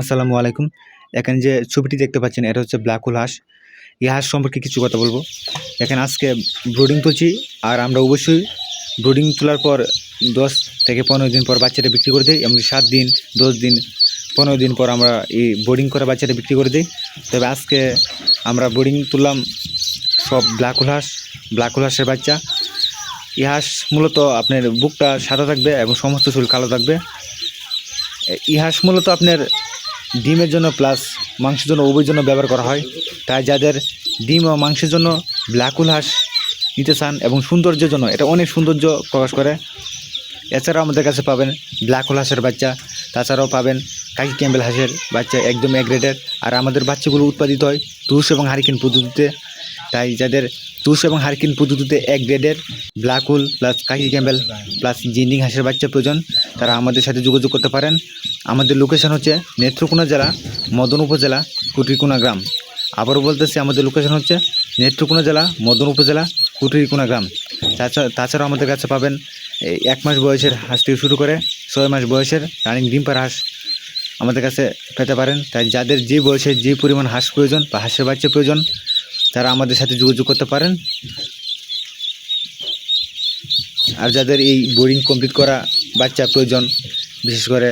আসসালামু আলাইকুম। এখানে যে ছবিটি দেখতে পাচ্ছেন, এটা হচ্ছে ব্ল্যাক হোল হাঁস। এই হাঁস সম্পর্কে কিছু কথা বলব। এখানে আজকে ব্রুডিং তুলছি আর আমরা অবশ্যই ব্রুডিং তোলার পর দশ থেকে পনেরো দিন পর বাচ্চাটা বিক্রি করে দিই এমনকি সাত দিন, দশ দিন, পনেরো দিন পর আমরা এই বোর্ডিং করা বাচ্চাটা বিক্রি করে দিই। তবে আজকে আমরা বোর্ডিং তুললাম সব ব্ল্যাক হোল হাঁস, ব্ল্যাক হোল হাঁসের বাচ্চা। এই হাঁস মূলত আপনার বুকটা সাদা থাকবে এবং সমস্ত শরীর কালো থাকবে। এই হাঁস মূলত আপনার ডিমের জন্য প্লাস মাংসের জন্য উভয়ের জন্য ব্যবহার করা হয়। তাই যাদের ডিম ও মাংসের জন্য ব্ল্যাক হোল হাঁস নিতে চান এবং সৌন্দর্যের জন্য, এটা অনেক সৌন্দর্য প্রকাশ করে। এছাড়াও আমাদের কাছে পাবেন ব্ল্যাক হোল হাঁসের বাচ্চা, তাছাড়াও পাবেন কাকি ক্যাম্বেল হাঁসের বাচ্চা একদম এক গ্রেডের আর আমাদের বাচ্চাগুলো উৎপাদিত হয় তুষ এবং হারিকেন পদ্ধতিতে। তাই যাদের তুষ এবং হারিকেন পদ্ধতিতে এক গ্রেডের black hole plus khaki Campbell plus Jinding হাঁসের বাচ্চা প্রয়োজন, তারা আমাদের সাথে যোগাযোগ করতে পারেন। আমাদের লোকেশন হচ্ছে নেত্রকোনা জেলা, মদন উপজেলা, কুটিরকোনা গ্রাম। আবারও বলতেছি, আমাদের লোকেশন হচ্ছে নেত্রকোনা জেলা, মদন উপজেলা, কুটিরকোনা গ্রাম। তাছাড়া তাছাড়াও আমাদের কাছে পাবেন এক মাস বয়সের হাঁস থেকে শুরু করে ছয় মাস বয়সের রানিং ডিম পাড়া হাঁস। আমাদের কাছে পেতে পারেন। তাই যাদের যে বয়সে যে পরিমাণ হাঁস প্রয়োজন বা হাঁসের বাচ্চা প্রয়োজন, তারা আমাদের সাথে যোগাযোগ করতে পারেন। আর যাদের এই বোরিং কমপ্লিট করা বাচ্চা প্রয়োজন, বিশেষ করে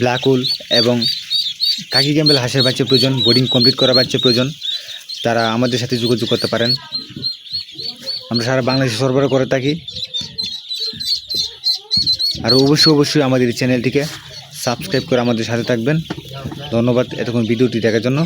ব্ল্যাক হোল এবং কাকি ক্যাম্বেল হাঁসের বাচ্চা প্রয়োজন বোর্ডিং কমপ্লিট করা বাচ্চা প্রয়োজন, তারা আমাদের সাথে যোগাযোগ করতে পারেন। আমরা সারা বাংলাদেশে সরবরাহ করে থাকি। আর অবশ্যই অবশ্যই আমাদের চ্যানেলটিকে সাবস্ক্রাইব করে আমাদের সাথে থাকবেন। ধন্যবাদ এতক্ষণ ভিডিওটি দেখার জন্য।